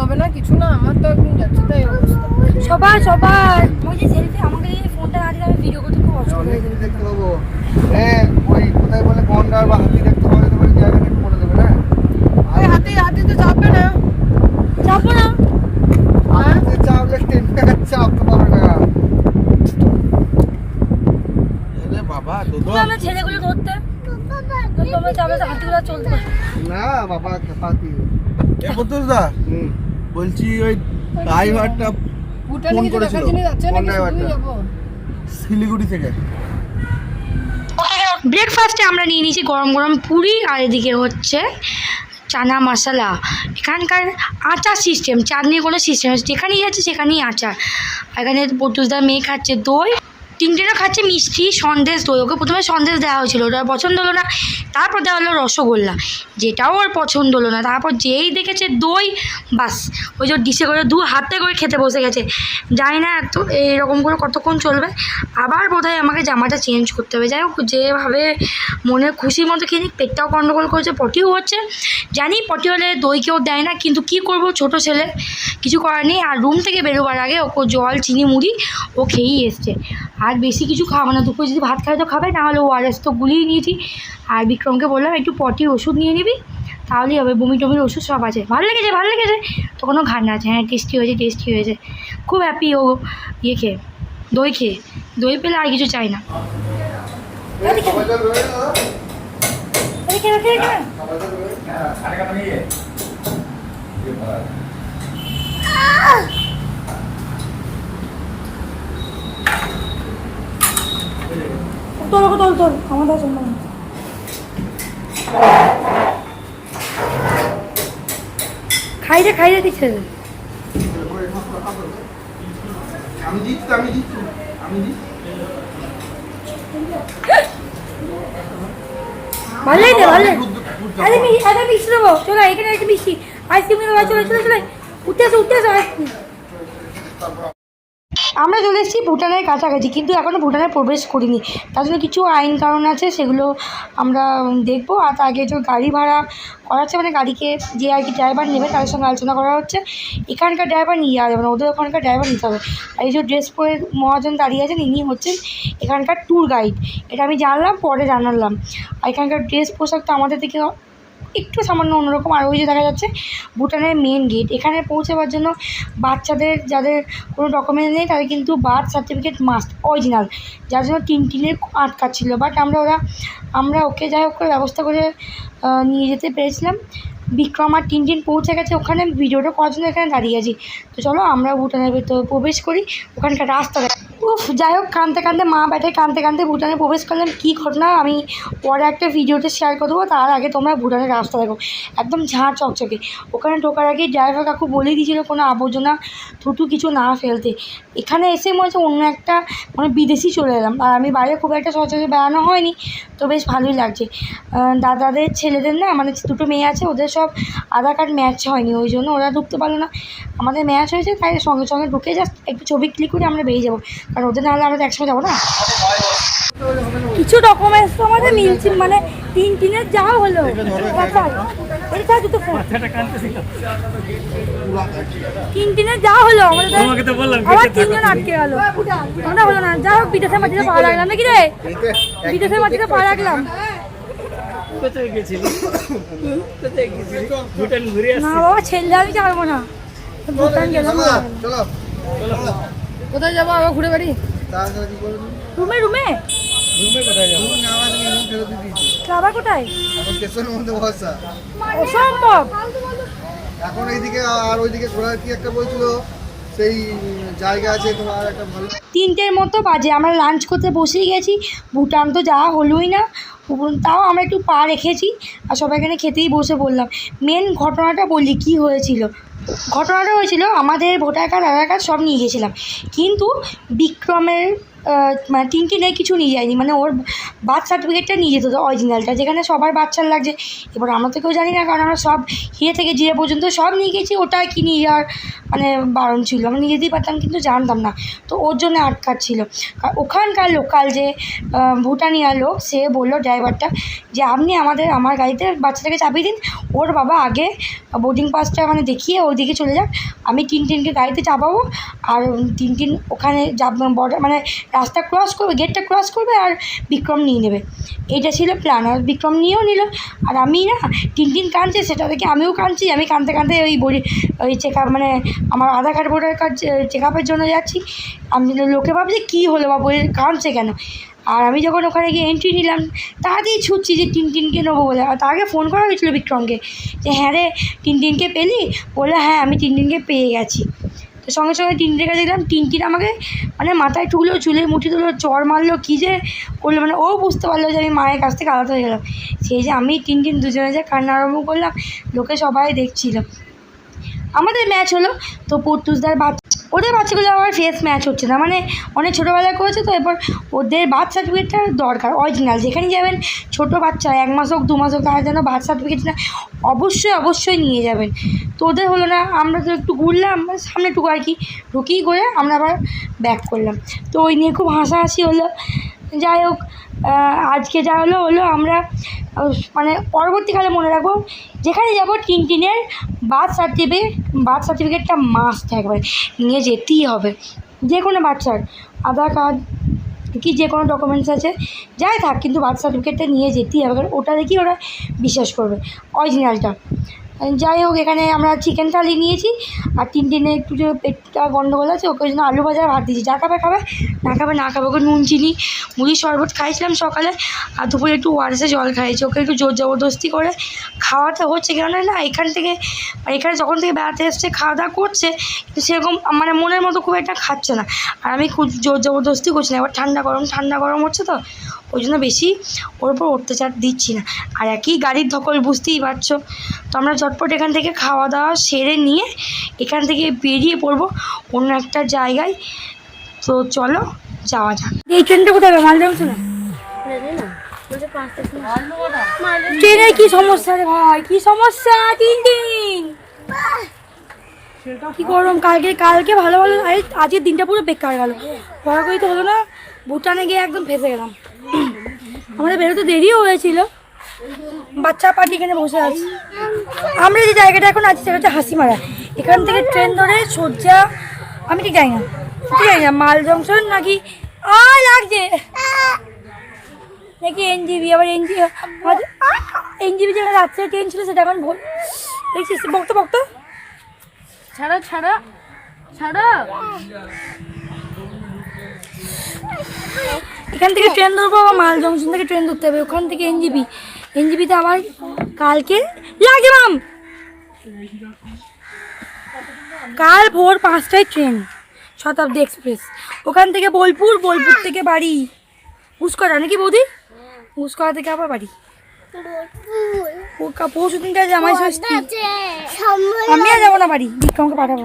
হবে না কিছু না আমার তো একদিন যাচ্ছে তাই অবস্থা। সবাই সবাই। ওই যে সেলফি আমাকে এই ফোনটা না দিলে আমি ভিডিও করতে খুব অসুবিধা যাবে দেখতে পাবো। হ্যাঁ ওই কোথায় বলে গন্ডার বা হাতি দেখতে পাবো তোমার জায়গাটা একটু বলে দেবে না? ওই হাতে হাতে তো চাপবে না। যাব না? হাতে চাপলে টেনটা চাপতে পারবে না। বাবা দুধ আমার ছেলেগুলো ধরতে। তোমরা যাবে তো হাতিগুলো চলতে না। বাবা খেপাতি এ দা হুম। বলছি ওই ড্রাইভারটা ফোন করেছিল। শিলিগুড়ি থেকে। ব্রেকফাস্টে আমরা নিয়ে নিয়েছি গরম গরম পুরি আর এদিকে হচ্ছে চানা মশলা। এখানকার আচার সিস্টেম চাঁদনি কোনো সিস্টেম যেখানেই যাচ্ছে সেখানেই আচার। এখানে পতুসদার মেয়ে খাচ্ছে দই। তিনটেরা খাচ্ছে মিষ্টি, সন্দেশ দই। ওকে প্রথমে সন্দেশ দেওয়া হয়েছিল, ওটা পছন্দ হলো না। তারপর দেওয়া হলো রসগোল্লা, যেটাও ওর পছন্দ হলো না। তারপর যেই দেখেছে দই, বাস। ওই যে ডিশে করে দু হাতে করে খেতে বসে গেছে। জানি না এত এইরকম করে কতক্ষণ চলবে। আবার বোধহয় আমাকে জামাটা চেঞ্জ করতে হবে। যাই হোক, যেভাবে মনে খুশির মতো খেয়ে পেটটাও গন্ডগোল করেছে, পটিও হচ্ছে। জানি পটি হলে দই কেউ দেয় না, কিন্তু কি করব ছোট ছেলে? কিছু করার নেই। আর রুম থেকে বেরোবার আগে ওকে জল, চিনি, মুড়ি ও খেয়েই এসছে। আর বেশি কিছু খাওয়াবো না দুপুরে যদি ভাত খায় তো খাবে নাহলে ওআরএস তো গুলিয়ে নিয়েছি। আর বিক্রমকে বললাম একটু পটির ওষুধ নিয়ে নিবি তাহলেই হবে বমি টমির ওষুধ সব আছে। ভালো লেগেছে ভালো লেগেছে। তখনও ঘান্না আছে হ্যাঁ টেস্টি হয়েছে টেস্টি হয়েছে। খুব হ্যাপি ও ইয়ে খেয়ে দই খেয়ে। দই পেলে আর কিছু চাই না। ওকে তোল তোল আমাদের সম্মান খাই রে খাই রে দিচ্ছে আমি আমি আমি ভালো লাগে ভালো আরে আরে মিষ্টি দেবো চলো এখানে একটা মিষ্টি। আইসক্রিম দেবো চলো চলো চলো। উঠতে আসো উঠতে আসো আইসক্রিম। আমরা চলে এসেছি ভুটানের কাছাকাছি, কিন্তু এখনও ভুটানে প্রবেশ করিনি। তার জন্য কিছু আইন কারণ আছে, সেগুলো আমরা দেখব। আর তার আগে যে গাড়ি ভাড়া করা হচ্ছে মানে গাড়িকে যে আর কি ড্রাইভার নেবে তাদের সঙ্গে আলোচনা করা হচ্ছে। এখানকার ড্রাইভার নিয়ে যাওয়া যাবে না ওদের ওখানকার ড্রাইভার নিতে হবে। আর এই যে ড্রেস পরে মহাজন দাঁড়িয়ে আছেন, ইনি হচ্ছেন এখানকার ট্যুর গাইড এটা আমি জানলাম, পরে জানালাম। আর এখানকার ড্রেস পোশাক তো আমাদের থেকে একটু সামান্য অন্যরকম। আর ওই যে দেখা যাচ্ছে ভুটানের মেন গেট এখানে পৌঁছাবার জন্য বাচ্চাদের যাদের কোনো ডকুমেন্ট নেই, তাদের কিন্তু বার্থ সার্টিফিকেট মাস্ট অরিজিনাল যার জন্য তিন টিনের আটকাচ্ছিলো বাট আমরা ওরা, আমরা ওকে যাই হোক করে ব্যবস্থা করে নিয়ে যেতে পেরেছিলাম। বিক্রম আর টিন টিন পৌঁছে গেছে ওখানে ভিডিওটা করার জন্য এখানে দাঁড়িয়ে আছি। তো চলো আমরা ভুটানের ভেতর প্রবেশ করি। ওখানকার রাস্তা দেখ উফ, যাই হোক, কাঁদতে কাঁদতে মা ব্যাটায় কাঁদতে কাঁদতে ভুটানে প্রবেশ করলাম কী ঘটনা? আমি পরে একটা ভিডিওতে শেয়ার করে দেবো। তার আগে তোমরা ভুটানের রাস্তা দেখো। একদম ঝাঁ চকচকে। ওখানে ঢোকার আগে ড্রাইভার কাকু বলেই দিয়েছিল কোনো আবর্জনা, থুতু কিছু না ফেলতে। এখানে এসে মনে হচ্ছে অন্য একটা মানে বিদেশি চলে এলাম। আর আমি বাইরে খুব একটা সচরাচর বেড়ানো হয়নি, তো বেশ ভালোই লাগছে। দাদাদের ছেলেদের না মানে দুটো মেয়ে আছে, ওদের সব আধার কার্ড ম্যাচ হয়নি। ওই জন্য ওরা ঢুকতে পারল না। আমাদের ম্যাচ হয়েছে তাই সঙ্গে সঙ্গে ঢুকে জাস্ট একটু ছবি ক্লিক করে আমরা বেরিয়ে যাব। কারণ ওদের না হলে আমরা তো একসঙ্গে যাব না। কিছু ডকুমেন্টস তো আমাদের মিলছে মানে তিন তিনের যা হলো। ফোন তিন তিনের যা হলো আবার তিনজন আটকে গেল। আমরা হলো না যা হোক বিদেশের মাটিতে পা লাগলাম নাকি রে? বিদেশের মাটিতে পা ঘুরে না বাবা ছেলে আমি যাব না। ভুটান গেলাম। চলো কোথায় যাব? আবার ঘুরে বাড়ি? রুমে রুমে? রুমে কোথায় যাব? রুম নেওয়া তুমি রুম ফেরত দিয়েছি। খাবার কোথায়? এখন স্টেশনের মধ্যে বসা। অসম্ভব। এখন এইদিকে আর ওইদিকে ঘোরার কি একটা বলছিল? সেই জায়গা আছে তোমার একটা ভালো। তিনটের মতো বাজে। আমরা লাঞ্চ করতে বসেই গেছি। ভুটান তো যাওয়া হলোই না। তাও আমরা একটু পা রেখেছি। আর সবাই এখানে খেতেই বসে বললাম মেন ঘটনাটা বলি কি হয়েছিল? ঘটনাটা হয়েছিল আমাদের ভোটার কার্ড আধার কার্ড সব নিয়ে গিয়েছিলাম। কিন্তু বিক্রমের মানে টিনটিনে কিছু নিয়ে যায়নি। মানে ওর বার্থ সার্টিফিকেটটা নিয়ে যেত অরিজিনালটা যেখানে সবার বাচ্চার লাগছে। এবার আমরা তো কেউ জানি না কারণ আমরা সব হিরে থেকে জিরে পর্যন্ত সব নিয়ে গেছি ওটা কি নিয়ে যাওয়ার মানে বারণ ছিল। আমরা নিয়ে যেতেই পারতাম কিন্তু জানতাম না। তো ওর জন্য আটকার ছিল ওখানকার লোকাল যে আহ, ভুটানিয়া লোক সে বলল ড্রাইভারটা যে আপনি আমাদের আমার গাড়িতে বাচ্চাটাকে চাপিয়ে দিন। ওর বাবা আগে বোর্ডিং পাসটা মানে দেখিয়ে ওইদিকে চলে যাক। আমি তিন তিনকে গাড়িতে চাপাবো। আর তিন তিন ওখানে যাব বর্ডার মানে রাস্তা ক্রস করবে গেটটা ক্রস করবে আর বিক্রম নিয়ে নেবে। এইটা ছিল প্ল্যান আর বিক্রম নিয়েও নিল। আর আমি না তিন তিন কাঁদছে, সেটা দেখে আমিও কাঁদছি। আমি কাঁদতে কাঁদতে ওই বডি, ওই চেক আপ মানে আমার Aadhaar card voter card check আপের জন্য যাচ্ছি। আমি লোকে ভাবছে, কী হলো বা বই কাঁদছে কেন? আর আমি যখন ওখানে গিয়ে এন্ট্রি নিলাম তাড়াতাড়ি ছুটছি যে টিন টিনকে নেব বলে। আর তার আগে ফোন করা হয়েছিল বিক্রমকে, যে হ্যাঁ রে টিন টিনকে পেলি? বলে হ্যাঁ আমি টিন টিনকে পেয়ে গেছি। সঙ্গে সঙ্গে টিনটির কাছে গেলাম টিনটিন আমাকে মানে মাথায় ঠুকলো, চুলে মুঠি তুলো চর মারলো, কী যে করল মানে ও বুঝতে পারল যে আমি মায়ের কাছ থেকে আলাদা হয়ে গেলাম। সেই যে আমি টিনটিন দুজনে যে কান্না আরম্ভ করলাম, লোকে সবাই দেখছিল। আমাদের ম্যাচ হলো, তো পর্তুজদার বাচ্চা ওদের বাচ্চাগুলো আমার ফেস ম্যাচ হচ্ছে না। মানে অনেক ছোটোবেলায় করেছে তো, এরপর ওদের বার্থ সার্টিফিকেটটা দরকার অরিজিনাল যেখানে যাবেন ছোটো বাচ্চা, এক মাস হোক, দু মাস হোক, তারা যেন বার্থ সার্টিফিকেট না, অবশ্যই অবশ্যই নিয়ে যাবেন। তো ওদের হলো না, আমরা তো একটু ঘুরলাম সামনে একটু আর কি ঢুকিয়ে করে আমরা আবার ব্যাক করলাম। তো ওই নিয়ে খুব হাসাহাসি হলো। যাই হোক আজকে যা হলো হলো আমরা মানে পরবর্তীকালে মনে রাখব, যেখানে যাব টিন টিনের বার্থ সার্টিফিকেট, বার্থ সার্টিফিকেটটা মাস্ট একবার, নিয়ে যেতেই হবে। যে কোনো বাচ্চার আধার কার্ড কি যে কোনো ডকুমেন্টস আছে, যাই থাক, কিন্তু বার্থ সার্টিফিকেটটা নিয়ে যেতেই হবে, কারণ ওটা দেখি ওরা বিশ্বাস করবে। অরিজিনালটা যাই হোক, এখানে আমরা চিকেন থালি নিয়েছি আর তিন দিনে একটু যে পেটটা গন্ডগোল আছে, ওকে জন্য আলু ভাজা ভাত দিয়েছি। যা খাবে খাবে, না খাবে না খাবে, ওকে নুন, চিনি, মুড়ি, শরবত খাইছিলাম সকালে আর দুপুরে একটু ওয়ারেসে জল খাইয়েছি। ওকে একটু জোর জবরদস্তি করে খাওয়াতে হচ্ছে কেননা না, এখান থেকে এখানে যখন থেকে বেড়াতে এসছে, খাওয়া দাওয়া করছে, কিন্তু সেরকম মানে মনের মতো খুব একটা খাচ্ছে না। আর আমি খুব জোর জবরদস্তি করছি না, এবার ঠান্ডা গরম ঠান্ডা গরম হচ্ছে তো ওই জন্য বেশি ওর উপর অত্যাচার দিচ্ছি না। আর একই গাড়ির ধকল, বুঝতেই পারছ? তো আমরা চটপট এখান থেকে খাওয়া দাওয়া সেরে নিয়ে এখান থেকে বেরিয়ে পড়ব অন্য একটা জায়গায়। তো চলো, যাওয়া যাক। এই ট্রেনটা কোথায় হবে মালদা না? ট্রেনের কি সমস্যা রে ভাই? কি সমস্যা? তিন দিন কি গরম? কালকে কালকে ভালো ভালো। আজকের দিনটা পুরো বেকার গেল। পড়া করি তো হলো না, ভুটানে গিয়ে একদম ফেসে গেলাম। আমাদের বেরোতে দেরিও হয়েছিল। বাচ্চা পার্টি এখানে বসে আছে। আমরা যে জায়গাটা এখন আছি সেটা হচ্ছে হাসিমারা। এখান থেকে ট্রেন ধরে সোজা আমি ঠিক জানি না। ঠিক জানি না মাল জংশন নাকি? আ লাগছে। নাকি এনজিবি আবার এনজিবি এনজিবি যেটা রাত্রে ট্রেন ছিল সেটা এখন ভোর। দেখছিস বকতো বক্ত। ছাড়ো ছাড়ো ছাড়ো। এখান থেকে ট্রেন ধরবো আবার মাল জংশন থেকে ট্রেন ধরতে হবে। ওখান থেকে এনজিবি এনজিবিতে আবার কালকে লাগে মাম! কাল ভোর পাঁচটায় ট্রেন শতাব্দী এক্সপ্রেস। ওখান থেকে বোলপুর বোলপুর থেকে বাড়ি। ঘুসকরা নাকি বৌদি? ঘুসকরা থেকে আবার বাড়ি। পরশু দিনটা জামাই ষষ্ঠী। আমি আর যাব না বাড়ি বিক্রমকে পাঠাবো।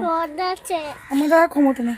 আমাদের আর ক্ষমতা নেই।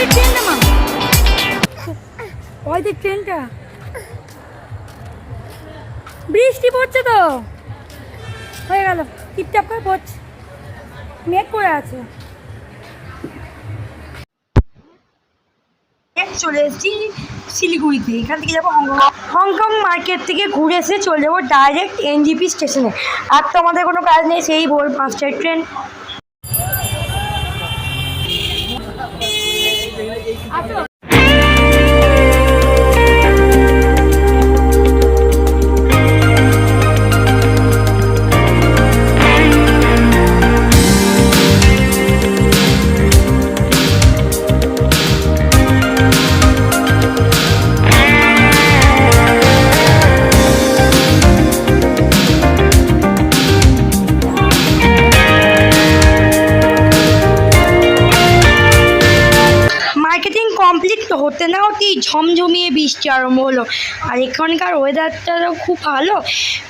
ওই ট্রেনটা মা ওই দেখ ট্রেনটা। বৃষ্টি পড়ছে তো। হয়ে গেল টিপটাপ করে পড়ছে। মেঘ করে আছে। চলে এসেছি শিলিগুড়িতে। এখান থেকে যাব হংকং। হংকং মার্কেট থেকে ঘুরে এসে চলে যাব ডাইরেক্ট এনজিপি স্টেশনে আর তো আমাদের কোনো কাজ নেই সেই ভোর পাঁচটায় ট্রেন। 아주 আরম্ভ হলো। আর এখানকার ওয়েদারটাও খুব ভালো।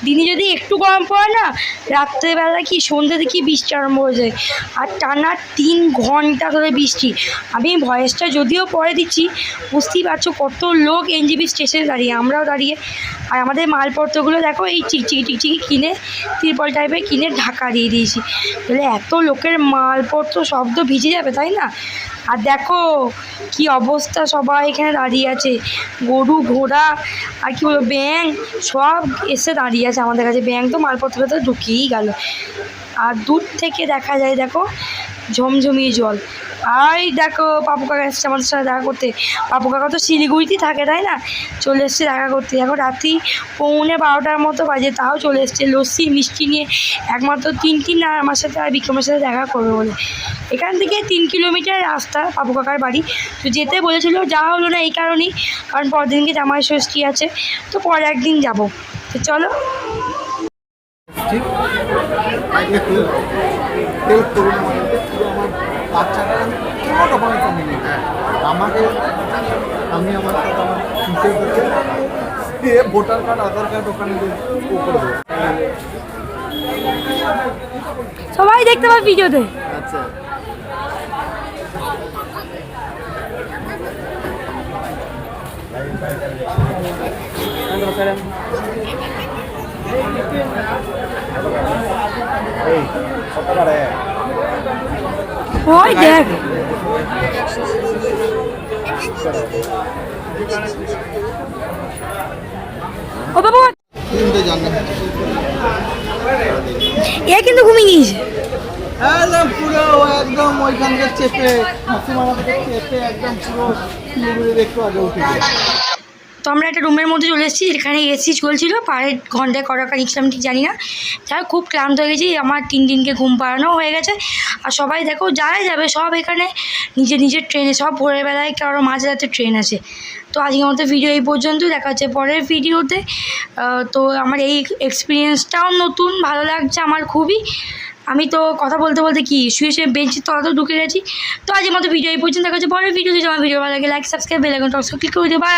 দিনে যদি একটু গরম পড়ে না, রাত্রেবেলা কি সন্ধ্যে কি বৃষ্টি আরম্ভ হয়ে যায়। আর টানা তিন ঘণ্টা ধরে বৃষ্টি। আমি ভয়েসটা যদিও পরে দিচ্ছি, বুঝতেই পারছ কত লোক এনজিবি স্টেশনে দাঁড়িয়ে, আমরাও দাঁড়িয়ে। আর আমাদের মালপত্রগুলো দেখো, এই চিকচিকি টিকচিকি কিনে তিরপল টাইপের কিনে ঢাকা দিয়ে দিয়েছি। তাহলে এত লোকের মালপত্র শব্দ ভিজে যাবে, তাই না? আর দেখো, কি অবস্থা সবাই এখানে দাঁড়িয়ে আছে। গরু, ঘোড়া, আর কি বলব ব্যাং সব এসে দাঁড়িয়ে আছে আমাদের কাছে। ব্যাং তো মালপত্র তো ঢুকিয়েই গেল। আর দূর থেকে দেখা যায়, দেখো ঝমঝমিয়ে জল। আর দেখো, পাপু কাকা এসছে আমাদের সাথে দেখা করতে। পাপু কাকা তো শিলিগুড়িতেই থাকে, তাই না? চলে এসছে দেখা করতে। এখন রাত্রি পৌনে বারোটার মতো বাজে, তাও চলে এসছে। লস্যি, মিষ্টি নিয়ে একমাত্র তিন আর আমার সাথে আর বিক্রমের সাথে দেখা করবে বলে। এখান থেকে তিন কিলোমিটার রাস্তা পাপু কাকার বাড়ি। তো যেতে বলেছিল, যাওয়া হলো না এই কারণেই, কারণ পরের দিনকে জামাই ষষ্ঠী আছে। তো পরে একদিন যাব। তো চলো। ঠিক আগে হেল্প হেল্প করুন আমাদেরকে পুরো আমার বাচ্চাটা কোনো রকমের কমে নেই আমাকে আমি আমার সাথে আমার টিচার করতে দিয়ে ভোটার কার্ড আধার কার্ড ওখানে করে সবাই দেখতে পাবে ভিডিওতে। আচ্ছা। এই কত করে ওই দেখ। ও বাবু। এ কিন্তু ঘুমিয়ে গিয়েছে একদম পুরো একদম ওইখান থেকে চেপে হাসিমারা থেকে চেপে একদম পুরো একটু আগে উঠে তো আমরা একটা রুমের মধ্যে চলে এসেছি এখানে এসি চলছিল পাড়ে ঘন্টায় কটা কানিয়েছিলাম ঠিক জানি না। যাই খুব ক্লান্ত হয়ে গেছি, আমার তিন দিনকে ঘুম পাড়ানো হয়ে গেছে। আর সবাই দেখো যারাই যাবে, সব এখানে নিজের নিজের ট্রেনে সব ভোরের বেলায় কারও মাঝরাতে ট্রেন আছে। তো আজকের মতো ভিডিও এই পর্যন্ত, দেখা হচ্ছে পরের ভিডিওতে তো। আমার এই এক্সপিরিয়েন্সটাও নতুন, ভালো লাগছে আমার খুবই। আমি তো কথা বলতে বলতে কি, শুয়ে শুয়ে বেঞ্চের তলাতেও ঢুকে গেছি। তো আজকের মতো ভিডিও এই পর্যন্ত, দেখা হচ্ছে পরের ভিডিও যদি আমার ভিডিও ভালো লাগে like subscribe bell icon click করে দিও। বাই